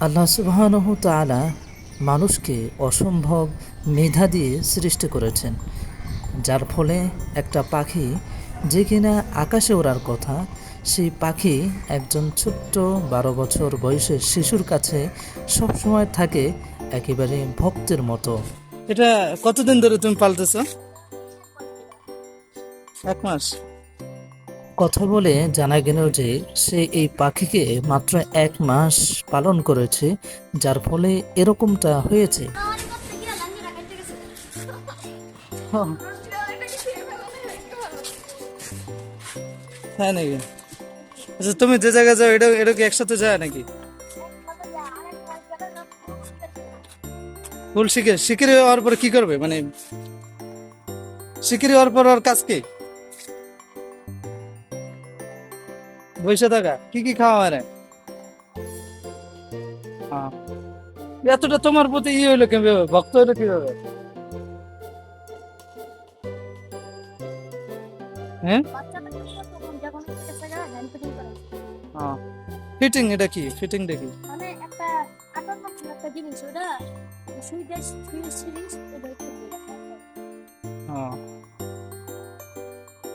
আল্লাহ সুবহানহ তাআলা মানুষকে অসম্ভব মেধা দিয়ে সৃষ্টি করেছেন, যার ফলে একটা পাখি যে কিনা আকাশে ওড়ার কথা, সেই পাখি একজন ছোট্ট বারো বছর বয়সের শিশুর কাছে সবসময় থাকে একেবারে ভক্তের মতো। এটা কতদিন ধরে তুমি পালতেছ? এক মাস? কথা বলে জানা গেল যে সে এই পাখিকে মাত্র এক মাস পালন করেছে, যার ফলে এরকমটা হয়েছে। লাঙ্গি হ্যাঁ নাকি? আচ্ছা তুমি যে জায়গায় যাও, এটা এটা কি একসাথে যায় নাকি? ফুল শিখে শিখিরে হওয়ার পর কি করবে? মানে শিখিরে হওয়ার পর ওর কাজ কি? বসে থাকা কি কি খাওয়া হয় রে? হ্যাঁ। এতটা তোমার প্রতি ই হইল কীভাবে ভক্ত হইল কীভাবে হ্যাঁ হ্যাঁ ফিটিং এটা কি ফিটিংটা কি মানে একটা একটা জিনিস ওটা সুই দেশ সুই সিরিজ ওটা একটু হ্যাঁ।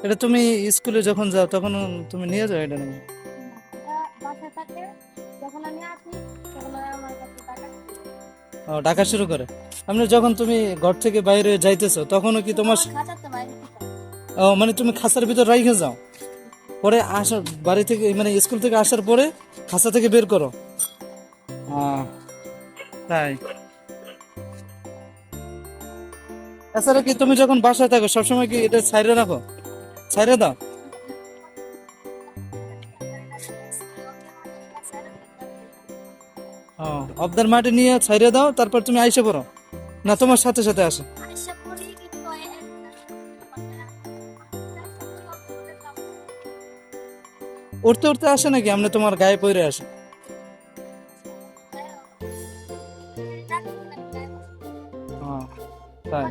এটা তুমি স্কুলে যখন যাও তখন তুমি নিয়ে যাও এটা নাকি ডাকা শুরু করে। আপনি যখন তুমি ঘর থেকে বাইরে যাইতেছো তখনও কি তোমার ও, মানে তুমি খাঁচার ভিতর রাইখে যাও। পরে আসার বাড়ি থেকে মানে স্কুল থেকে আসার পরে খাঁচা থেকে বের করো। তাই। এছাড়া কি তুমি যখন বাসায় থাকো সবসময় কি এটা সাইডে রাখো? সাইডে দাও। ও অবদার মাটি নিয়ে ছাইড়ে দাও তারপর তুমি আইসে পড়ো। না তোমার সাথে সাথে আসে। উঠতে উঠতে আসে নাকি? আমরা তোমার গায়ে পড়ে আসে। তাই।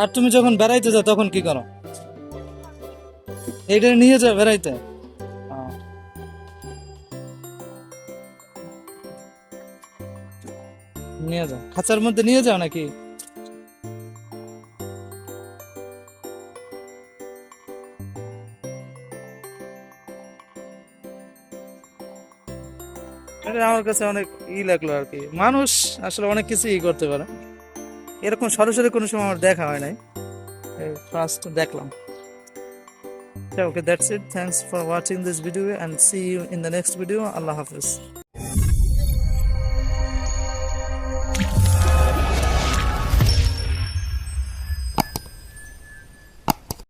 আর তুমি যখন বেড়াইতে যাও, তখন কি করো? এইটা নিয়ে যাও বেড়াইতে। নিয়ে যাও। খাঁচার মধ্যে নিয়ে যাও নাকি? আমার কাছে অনেক ই লাগল আর কি। মানুষ আসলে অনেক কিছু ই করতে পারে। এরকম সরাসরি কোনো সময় আমার দেখা হয় নাই। ফার্স্ট দেখলাম। Okay that's it thanks for watching this video and see you in the next video Allah Hafiz.